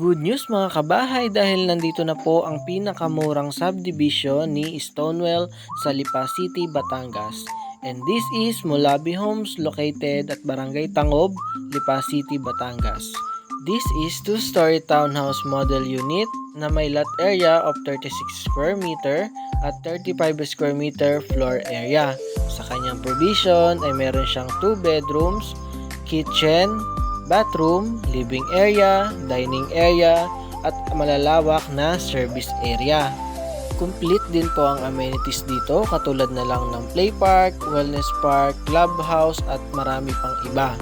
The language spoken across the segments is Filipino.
Good news mga kabahay dahil nandito na po ang pinakamurang subdivision ni Stonewell sa Lipa City, Batangas. And this is Mulabi Homes located at Barangay Tangob, Lipa City, Batangas. This is two-story townhouse model unit na may lot area of 36 square meter at 35 square meter floor area. Sa kanyang provision ay meron siyang 2 bedrooms, kitchen, bathroom, living area, dining area, at malalawak na service area. Complete din po ang amenities dito katulad na lang ng play park, wellness park, clubhouse at marami pang iba.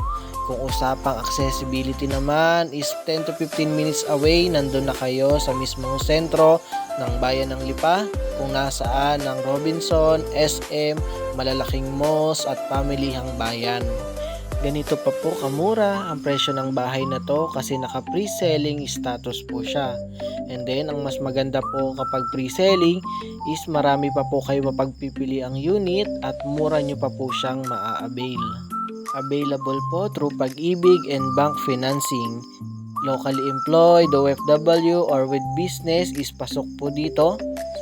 Kung usapang accessibility naman is 10 to 15 minutes away nandun na kayo sa mismong sentro ng bayan ng Lipa kung nasaan ng Robinson, SM, malalaking malls at pamilihang bayan. Ganito pa po kamura ang presyo ng bahay na to kasi naka pre-selling status po siya. And then ang mas maganda po kapag pre-selling is marami pa po kayo mapagpipili ang unit at mura nyo pa po siyang maa-avail. Available po through pag-ibig and bank financing. Locally employed, OFW, or with business is pasok po dito.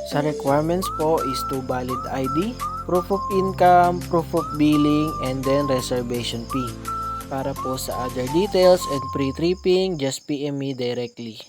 Sa requirements po is to valid ID, proof of income, proof of billing, and then reservation fee. Para po sa other details and pre-tripping, just PM me directly.